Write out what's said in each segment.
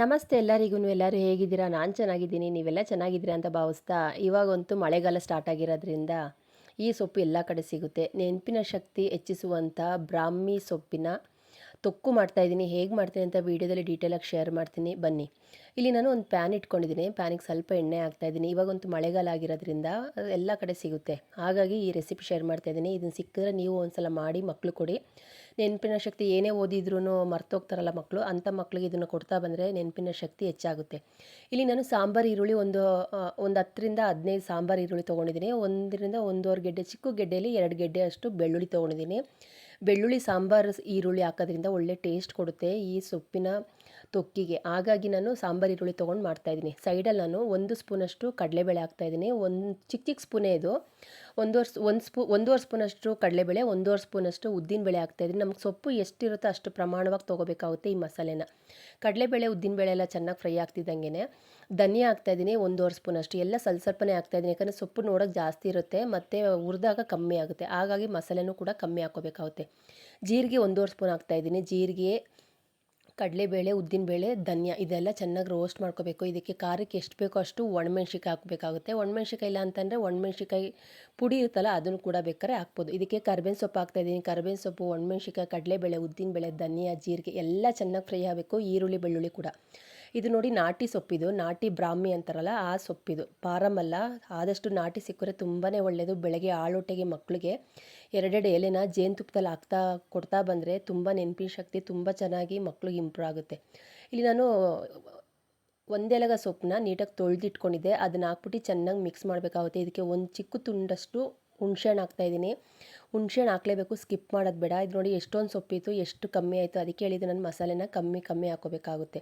ನಮಸ್ತೆ ಎಲ್ಲರಿಗೂ, ಎಲ್ಲರೂ ಹೇಗಿದ್ದೀರಾ? ನಾನು ಚೆನ್ನಾಗಿದ್ದೀನಿ, ನೀವೆಲ್ಲ ಚೆನ್ನಾಗಿದ್ದೀರಾ ಅಂತ ಭಾವಿಸ್ತಾ ಇವಾಗಂತೂ ಮಳೆಗಾಲ ಸ್ಟಾರ್ಟ್ ಆಗಿರೋದ್ರಿಂದ ಈ ಸೊಪ್ಪು ಎಲ್ಲ ಕಡೆ ಸಿಗುತ್ತೆ. ನೆನಪಿನ ಶಕ್ತಿ ಹೆಚ್ಚಿಸುವಂಥ ಬ್ರಾಹ್ಮಿ ಸೊಪ್ಪಿನ ತೊಕ್ಕು ಮಾಡ್ತಾಯಿದ್ದೀನಿ ಹೇಗೆ ಮಾಡ್ತೀನಿ ಅಂತ ವೀಡಿಯೋದಲ್ಲಿ ಡೀಟೇಲಾಗಿ ಶೇರ್ ಮಾಡ್ತೀನಿ. ಬನ್ನಿ. ಇಲ್ಲಿ ನಾನು ಒಂದು ಪ್ಯಾನ್ ಇಟ್ಕೊಂಡಿದ್ದೀನಿ. ಪ್ಯಾನಿಗೆ ಸ್ವಲ್ಪ ಎಣ್ಣೆ ಹಾಕ್ತಾಯಿದ್ದೀನಿ ಇವಾಗಂತೂ ಮಳೆಗಾಲ ಆಗಿರೋದ್ರಿಂದ ಎಲ್ಲ ಕಡೆ ಸಿಗುತ್ತೆ. ಹಾಗಾಗಿ ಈ ರೆಸಿಪಿ ಶೇರ್ ಮಾಡ್ತಾಯಿದ್ದೀನಿ ಇದನ್ನು ಸಿಕ್ಕಿದ್ರೆ ನೀವು ಒಂದ್ಸಲ ಮಾಡಿ ಮಕ್ಕಳು ಕೊಡಿ. ನೆನಪಿನ ಶಕ್ತಿ ಏನೇ ಓದಿದ್ರೂ ಮರ್ತೋಗ್ತಾರಲ್ಲ ಮಕ್ಕಳು ಅಂಥ ಮಕ್ಕಳಿಗೆ ಇದನ್ನು ಕೊಡ್ತಾ ಬಂದರೆ ನೆನಪಿನ ಶಕ್ತಿ ಹೆಚ್ಚಾಗುತ್ತೆ. ಇಲ್ಲಿ ನಾನು ಸಾಂಬಾರು, ಈರುಳ್ಳಿ ಒಂದು ಒಂದು ಹತ್ತರಿಂದ ಹದಿನೈದು ಸಾಂಬಾರು, ಈರುಳ್ಳಿ ತೊಗೊಂಡಿದ್ದೀನಿ. ಒಂದರಿಂದ ಒಂದೂವರೆ ಗೆಡ್ಡೆ, ಚಿಕ್ಕ ಗೆಡ್ಡೆಯಲ್ಲಿ ಎರಡು ಗೆಡ್ಡೆ ಅಷ್ಟು ಬೆಳ್ಳುಳ್ಳಿ ತೊಗೊಂಡಿದ್ದೀನಿ. ಬೆಳ್ಳುಳ್ಳಿ ಸಾಂಬಾರು ಈರುಳ್ಳಿ ಹಾಕೋದ್ರಿಂದ ಒಳ್ಳೆ ಟೇಸ್ಟ್ ಕೊಡುತ್ತೆ. ಈ ಸೊಪ್ಪಿನ ತೊಕ್ಕಿಗೆ. ಹಾಗಾಗಿ ನಾನು ಸಾಂಬಾರು, ಈರುಳ್ಳಿ ತೊಗೊಂಡು ಮಾಡ್ತಾಯಿದ್ದೀನಿ ಸೈಡಲ್ಲಿ ನಾನು ಒಂದು ಸ್ಪೂನಷ್ಟು ಕಡಲೆಬೇಳೆ ಹಾಕ್ತಾಯಿದ್ದೀನಿ ಒಂದು ಚಿಕ್ಕ ಚಿಕ್ಕ ಸ್ಪೂನೇ ಇದು. ಒಂದೂವರೆ ಒಂದು ಸ್ಪೂ, ಒಂದೂವರೆ ಸ್ಪೂನಷ್ಟು ಕಡಲೆಬೇಳೆ, ಒಂದೂವರೆ ಸ್ಪೂನಷ್ಟು ಉದ್ದಿನಬೇಳೆ ಹಾಕ್ತಾಯಿದ್ದೀನಿ ನಮ್ಗೆ ಸೊಪ್ಪು ಎಷ್ಟಿರುತ್ತೋ ಅಷ್ಟು ಪ್ರಮಾಣವಾಗಿ ತೊಗೋಬೇಕಾಗುತ್ತೆ ಈ ಮಸಾಲೆನ. ಕಡಲೆಬೇಳೆ, ಉದ್ದಿನಬೇಳೆ ಎಲ್ಲ ಚೆನ್ನಾಗಿ ಫ್ರೈ ಆಗ್ತಿದ್ದಂಗೆ ಧನಿಯಾ ಹಾಕ್ತಾಯಿದ್ದೀನಿ ಒಂದೂವರೆ ಸ್ಪೂನಷ್ಟು. ಎಲ್ಲ ಸ್ವಲ್ಪ ಸ್ವಲ್ಪನೇ ಹಾಕ್ತಾಯಿದ್ದೀನಿ ಯಾಕಂದರೆ ಸೊಪ್ಪು ನೋಡೋಕೆ ಜಾಸ್ತಿ ಇರುತ್ತೆ, ಮತ್ತು ಹುರಿದಾಗ ಕಮ್ಮಿ ಆಗುತ್ತೆ. ಹಾಗಾಗಿ ಮಸಾಲೆನೂ ಕೂಡ ಕಮ್ಮಿ ಹಾಕೋಬೇಕಾಗುತ್ತೆ. ಜೀರಿಗೆ ಒಂದೂವರೆ ಸ್ಪೂನ್ ಹಾಕ್ತಾಯಿದ್ದೀನಿ ಜೀರಿಗೆ ಕಡಲೆಬೇಳೆ, ಉದ್ದಿನಬೇಳೆ, ಧನ್ಯ ಇದೆಲ್ಲ ಚೆನ್ನಾಗಿ ರೋಸ್ಟ್ ಮಾಡ್ಕೋಬೇಕು. ಇದಕ್ಕೆ ಖಾರಕ್ಕೆ ಎಷ್ಟು ಬೇಕೋ ಅಷ್ಟು ಒಣಮೆಣ್ಸಿಕಾಯಿ ಹಾಕಬೇಕಾಗುತ್ತೆ. ಒಣಮೆಣ್ಸಿಕಾಯಿ ಇಲ್ಲ ಅಂತಂದರೆ ಒಣಮೆಣ್ಸಿಕಾಯಿ ಪುಡಿ ಇರುತ್ತಲ್ಲ, ಅದನ್ನು ಕೂಡ ಬೇಕಾದ್ರೆ ಹಾಕ್ಬೋದು. ಇದಕ್ಕೆ ಕರ್ಬೇವಿನ ಸೊಪ್ಪು ಹಾಕ್ತಾಯಿದ್ದೀನಿ ಕರ್ಬೇವಿನ ಸೊಪ್ಪು ಒಣಮೆಣ್ಸಿಕಾಯಿ ಕಡಲೆಬೇಳೆ, ಉದ್ದಿನಬೇಳೆ, ಧನಿಯಾ, ಜೀರಿಗೆ ಎಲ್ಲ ಚೆನ್ನಾಗಿ ಫ್ರೈ ಆಗಬೇಕು. ಈರುಳ್ಳಿ, ಬೆಳ್ಳುಳ್ಳಿ ಕೂಡ. ಇದು ನೋಡಿ ನಾಟಿ ಸೊಪ್ಪಿದು, ನಾಟಿ ಬ್ರಾಹ್ಮಿ ಅಂತಾರಲ್ಲ ಆ ಸೊಪ್ಪಿದು. ಪಾರಮಲ್ಲ ಆದಷ್ಟು ನಾಟಿ ಸಿಕ್ಕರೆ ತುಂಬಾ ಒಳ್ಳೆಯದು ಬೆಳಗ್ಗೆ ಆಳೊಟ್ಟೆಗೆ ಮಕ್ಕಳಿಗೆ ಎರಡೆರಡು ಎಲೆನ ಜೇನುತುಪ್ಪದಲ್ಲಿ ಹಾಕ್ತಾ ಕೊಡ್ತಾ ಬಂದರೆ ತುಂಬ ನೆನಪಿನ ಶಕ್ತಿ, ತುಂಬ ಚೆನ್ನಾಗಿ ಮಕ್ಳಿಗೆ ಇಂಪ್ರೂವ್ ಆಗುತ್ತೆ. ಇಲ್ಲಿ ನಾನು ಒಂದೆಲಗ ಸೊಪ್ಪನ್ನ ನೀಟಾಗಿ ತೊಳೆದಿಟ್ಕೊಂಡಿದ್ದೆ. ಅದನ್ನ ಹಾಕ್ಬಿಟ್ಟು ಚೆನ್ನಾಗಿ ಮಿಕ್ಸ್ ಮಾಡಬೇಕಾಗುತ್ತೆ. ಇದಕ್ಕೆ ಒಂದು ಚಿಕ್ಕ ತುಂಡಷ್ಟು ಹುಣ್ಸೆಹಣ್ಣು ಹಾಕ್ತಾಯಿದ್ದೀನಿ ಹುಣ್ಸೆಹಣ್ಣು ಹಾಕಲೇಬೇಕು, ಸ್ಕಿಪ್ ಮಾಡೋದು ಬೇಡ. ಇದು ನೋಡಿ ಎಷ್ಟೊಂದು ಸೊಪ್ಪಿತ್ತು, ಎಷ್ಟು ಕಮ್ಮಿ ಆಯಿತು. ಅದಕ್ಕೆ ಹೇಳಿದ್ದು ನಾನು ಮಸಾಲೆನ ಕಮ್ಮಿ ಕಮ್ಮಿ ಹಾಕೋಬೇಕಾಗುತ್ತೆ.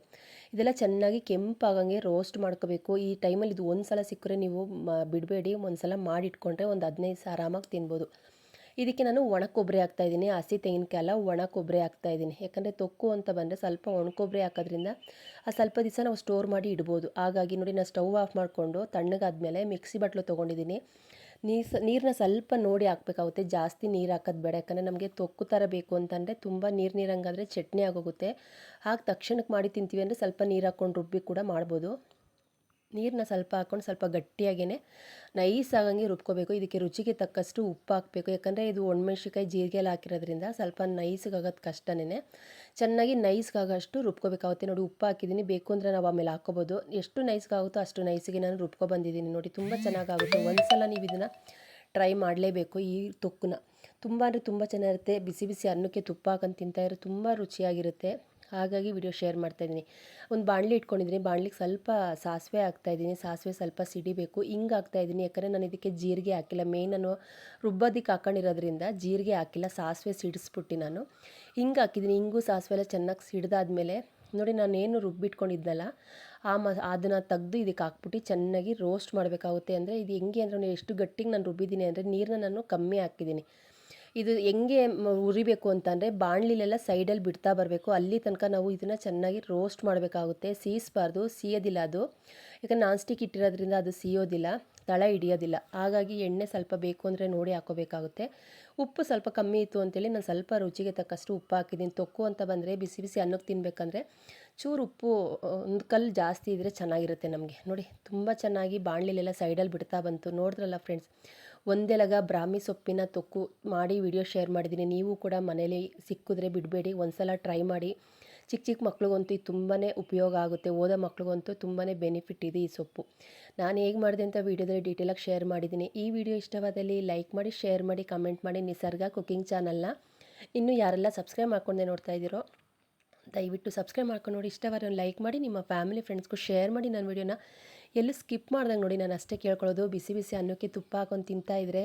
ಇದೆಲ್ಲ ಚೆನ್ನಾಗಿ ಕೆಂಪಾಗಂಗೆ ರೋಸ್ಟ್ ಮಾಡ್ಕೋಬೇಕು. ಈ ಟೈಮಲ್ಲಿ ಇದು ಒಂದು ಸಲ ಸಿಕ್ಕರೆ ನೀವು ಬಿಡಬೇಡಿ. ಒಂದು ಸಲ ಮಾಡಿಟ್ಕೊಂಡ್ರೆ ಒಂದು ಹದಿನೈದು ಸಾವಿರ ಆರಾಮಾಗಿ ತಿನ್ಬೋದು. ಇದಕ್ಕೆ ನಾನು ಒಣ ಕೊಬ್ಬರಿ ಹಾಕ್ತಾಯಿದ್ದೀನಿ ಹಸಿ ತೆಂಗಿನಕಾಯಿ ಎಲ್ಲ ಒಣ ಕೊಬ್ಬರಿ ಹಾಕ್ತಾಯಿದ್ದೀನಿ ಯಾಕಂದರೆ ತೊಕ್ಕು ಅಂತ ಬಂದರೆ ಸ್ವಲ್ಪ ಒಣ ಕೊಬ್ಬರಿ ಹಾಕೋದ್ರಿಂದ ಆ ಸ್ವಲ್ಪ ದಿವಸ ನಾವು ಸ್ಟೋರ್ ಮಾಡಿ ಇಡ್ಬೋದು. ಹಾಗಾಗಿ ನೋಡಿ ನಾನು ಸ್ಟವ್ ಆಫ್ ಮಾಡಿಕೊಂಡು ತಣ್ಣಗಾದ್ಮೇಲೆ ಮಿಕ್ಸಿ ಬಟ್ಲು ತೊಗೊಂಡಿದ್ದೀನಿ. ನೀರು ನೀರನ್ನ ಸ್ವಲ್ಪ ನೋಡಿ ಹಾಕ್ಬೇಕಾಗುತ್ತೆ. ಜಾಸ್ತಿ ನೀರು ಹಾಕೋದು ಬೇಡ. ಯಾಕಂದರೆ ನಮಗೆ ತೊಕ್ಕು ಥರ ಬೇಕು ಅಂತಂದರೆ ತುಂಬ ನೀರು ನೀರಂಗಾದರೆ ಚಟ್ನಿ ಆಗೋಗುತ್ತೆ. ಹಾಗೆ ತಕ್ಷಣಕ್ಕೆ ಮಾಡಿ ತಿಂತೀವಿ ಅಂದರೆ ಸ್ವಲ್ಪ ನೀರು ಹಾಕ್ಕೊಂಡು ರುಬ್ಬಿ ಕೂಡ ಮಾಡ್ಬೋದು. ನೀರನ್ನ ಸ್ವಲ್ಪ ಹಾಕ್ಕೊಂಡು ಸ್ವಲ್ಪ ಗಟ್ಟಿಯಾಗೇ ನೈಸ್ ಆಗಂಗೆ ರುಬ್ಕೋಬೇಕು. ಇದಕ್ಕೆ ರುಚಿಗೆ ತಕ್ಕಷ್ಟು ಉಪ್ಪು ಹಾಕಬೇಕು. ಯಾಕಂದರೆ ಇದು ಒಣಮೆಣ್ಸಿಕಾಯಿ ಜೀರಿಗೆ ಹಾಕಿರೋದ್ರಿಂದ ಸ್ವಲ್ಪ ನೈಸ್ಗಾಗೋದು ಕಷ್ಟನೇ ಚೆನ್ನಾಗಿ ನೈಸ್ಗಾಗೋಷ್ಟು ರುಬ್ಕೋಬೇಕಾಗುತ್ತೆ ನೋಡಿ ಉಪ್ಪು ಹಾಕಿದ್ದೀನಿ. ಬೇಕು ಅಂದರೆ ನಾವು ಆಮೇಲೆ ಹಾಕ್ಕೋಬೋದು. ಎಷ್ಟು ನೈಸ್ಗಾಗುತ್ತೋ ಅಷ್ಟು ನೈಸಿಗೆ ನಾನು ರುಬ್ಕೊ ಬಂದಿದ್ದೀನಿ. ನೋಡಿ ತುಂಬ ಚೆನ್ನಾಗಾಗುತ್ತೆ. ಒಂದು ಸಲ ನೀವು ಇದನ್ನು ಟ್ರೈ ಮಾಡಲೇಬೇಕು ಈ ತೊಕ್ಕನ್ನ ತುಂಬ ಅಂದರೆ ತುಂಬ ಚೆನ್ನಾಗಿರುತ್ತೆ. ಬಿಸಿ ಬಿಸಿ ಅನ್ನಕ್ಕೆ ತುಪ್ಪ ಹಾಕೊಂಡು ತಿಂತಾಯಿರೋ ತುಂಬ ರುಚಿಯಾಗಿರುತ್ತೆ. ಹಾಗಾಗಿ ವಿಡಿಯೋ ಶೇರ್ ಮಾಡ್ತಾಯಿದ್ದೀನಿ ಒಂದು ಬಾಣಲಿ ಇಟ್ಕೊಂಡಿದ್ದೀನಿ. ಬಾಣಲಿಗೆ ಸ್ವಲ್ಪ ಸಾಸಿವೆ ಹಾಕ್ತಾಯಿದ್ದೀನಿ ಸಾಸಿವೆ ಸ್ವಲ್ಪ ಸಿಡಿಬೇಕು. ಹಿಂಗೆ ಹಾಕ್ತಾಯಿದ್ದೀನಿ ಯಾಕಂದರೆ ನಾನು ಇದಕ್ಕೆ ಜೀರಿಗೆ ಹಾಕಿಲ್ಲ. ಮೇಯ್ನನ್ನು ನಾನು ರುಬ್ಬೋದಕ್ಕೆ ಹಾಕೊಂಡಿರೋದ್ರಿಂದ ಜೀರಿಗೆ ಹಾಕಿಲ್ಲ. ಸಾಸಿವೆ ಸಿಡಿಸ್ಬಿಟ್ಟು ನಾನು. ಹಿಂಗೆ ಹಾಕಿದ್ದೀನಿ. ಹಿಂಗೂ ಸಾಸಿವೆ ಚೆನ್ನಾಗಿ ಸಿಡ್ದಾದ್ಮೇಲೆ ನೋಡಿ ನಾನು ಏನು ರುಬ್ಬಿಟ್ಕೊಂಡಿದ್ನಲ್ಲ, ಆ ಮ, ಅದನ್ನು ತೆಗ್ದು ಇದಕ್ಕೆ ಹಾಕ್ಬಿಟ್ಟು ಚೆನ್ನಾಗಿ ರೋಸ್ಟ್ ಮಾಡಬೇಕಾಗುತ್ತೆ. ಅಂದರೆ ಇದು ಹೆಂಗೆ ಅಂದರೆ ಎಷ್ಟು ಗಟ್ಟಿಗೆ ನಾನು ರುಬ್ಬಿದ್ದೀನಿ ಅಂದರೆ ನೀರನ್ನ ನಾನು ಕಮ್ಮಿ ಹಾಕಿದ್ದೀನಿ. ಇದು ಹೆಂಗೆ ಉರಿಬೇಕು ಅಂತಂದರೆ ಬಾಣಲಿಲೆಲ್ಲ ಸೈಡಲ್ಲಿ ಬಿಡ್ತಾ ಬರಬೇಕು. ಅಲ್ಲಿ ತನಕ ನಾವು ಇದನ್ನು ಚೆನ್ನಾಗಿ ರೋಸ್ಟ್ ಮಾಡಬೇಕಾಗುತ್ತೆ. ಸೀಸ್ಬಾರ್ದು, ಸೀಯೋದಿಲ್ಲ ಅದು. ಯಾಕಂದ್ರೆ ನಾನ್ ಸ್ಟಿಕ್ ಇಟ್ಟಿರೋದ್ರಿಂದ ಅದು ಸಿಯೋದಿಲ್ಲ, ತಳ ಹಿಡಿಯೋದಿಲ್ಲ. ಹಾಗಾಗಿ ಎಣ್ಣೆ ಸ್ವಲ್ಪ ಬೇಕು ಅಂದರೆ ನೋಡಿ ಹಾಕೋಬೇಕಾಗುತ್ತೆ. ಉಪ್ಪು ಸ್ವಲ್ಪ ಕಮ್ಮಿ ಇತ್ತು ಅಂತೇಳಿ ನಾನು ಸ್ವಲ್ಪ ರುಚಿಗೆ ತಕ್ಕಷ್ಟು ಉಪ್ಪು ಹಾಕಿದ್ದೀನಿ. ತೊಕ್ಕು ಅಂತ ಬಂದರೆ ಬಿಸಿ ಬಿಸಿ ಅನ್ನಕ್ಕೆ ತಿನ್ನಬೇಕಂದ್ರೆ ಚೂರು ಉಪ್ಪು ಒಂದು ಕಲ್ಲು ಜಾಸ್ತಿ ಇದ್ದರೆ ಚೆನ್ನಾಗಿರುತ್ತೆ ನಮಗೆ. ನೋಡಿ, ತುಂಬ ಚೆನ್ನಾಗಿ ಬಾಣಲಿಲೆಲ್ಲ ಸೈಡಲ್ಲಿ ಬಿಡ್ತಾ ಬಂತು. ನೋಡಿದ್ರಲ್ಲ ಫ್ರೆಂಡ್ಸ್ ಒಂದೆಲಗ ಬ್ರಾಹ್ಮಿ ಸೊಪ್ಪಿನ ತೊಕ್ಕು ಮಾಡಿ ವಿಡಿಯೋ ಶೇರ್ ಮಾಡಿದ್ದೀನಿ ನೀವು ಕೂಡ ಮನೇಲಿ ಸಿಕ್ಕಿದ್ರೆ ಬಿಡಬೇಡಿ. ಒಂದ್ಸಲ ಟ್ರೈ ಮಾಡಿ. ಚಿಕ್ಕ ಚಿಕ್ಕ ಮಕ್ಳಿಗಂತೂ ಇದು ತುಂಬಾ ಉಪಯೋಗ ಆಗುತ್ತೆ. ಓದೋ ಮಕ್ಳಿಗಂತೂ ತುಂಬಾ ಬೆನಿಫಿಟ್ ಇದೆ ಈ ಸೊಪ್ಪು. ನಾನು ಹೇಗೆ ಮಾಡಿದೆ ಅಂತ ವೀಡಿಯೋದಲ್ಲಿ ಡೀಟೇಲಾಗಿ ಶೇರ್ ಮಾಡಿದ್ದೀನಿ ಈ ವಿಡಿಯೋ ಇಷ್ಟವಾದಲ್ಲಿ ಲೈಕ್ ಮಾಡಿ ಶೇರ್ ಮಾಡಿ ಕಮೆಂಟ್ ಮಾಡಿ ನಿಸರ್ಗ ಕುಕಿಂಗ್ ಚಾನಲ್ನ ಇನ್ನೂ ಯಾರೆಲ್ಲ ಸಬ್ಸ್ಕ್ರೈಬ್ ಮಾಡ್ಕೊಂಡೆ ನೋಡ್ತಾ ಇದ್ದೀರೋ, ದಯವಿಟ್ಟು ಸಬ್ಸ್ಕ್ರೈಬ್ ಮಾಡ್ಕೊಂಡು ನೋಡಿ. ಇಷ್ಟವಾದ ಲೈಕ್ ಮಾಡಿ, ನಿಮ್ಮ ಫ್ಯಾಮಿಲಿ ಫ್ರೆಂಡ್ಸ್ಗೂ ಶೇರ್ ಮಾಡಿ ನನ್ನ ವೀಡಿಯೋನ ಎಲ್ಲೂ ಸ್ಕಿಪ್ ಮಾಡ್ದಂಗೆ ನೋಡಿ ನಾನು ಅಷ್ಟೇ ಕೇಳ್ಕೊಳ್ಳೋದು. ಬಿಸಿ ಬಿಸಿ ಅನ್ನಕ್ಕೆ ತುಪ್ಪ ಹಾಕೊಂಡು ತಿಂತಾ ಇದ್ದರೆ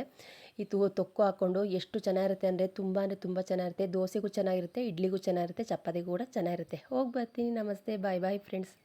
ಈ ತು ತೊಕ್ಕು ಹಾಕ್ಕೊಂಡು ಎಷ್ಟು ಚೆನ್ನಾಗಿರುತ್ತೆ ಅಂದರೆ ತುಂಬ ಅಂದರೆ ತುಂಬ ಚೆನ್ನಾಗಿರುತ್ತೆ. ದೋಸೆಗೂ ಚೆನ್ನಾಗಿರುತ್ತೆ, ಇಡ್ಲಿಗೂ ಚೆನ್ನಾಗಿರುತ್ತೆ, ಚಪಾತಿಗೂ ಕೂಡ ಚೆನ್ನಾಗಿರುತ್ತೆ. ಹೋಗಿ ಬರ್ತೀನಿ. ನಮಸ್ತೆ. ಬಾಯ್ ಬಾಯ್ ಫ್ರೆಂಡ್ಸ್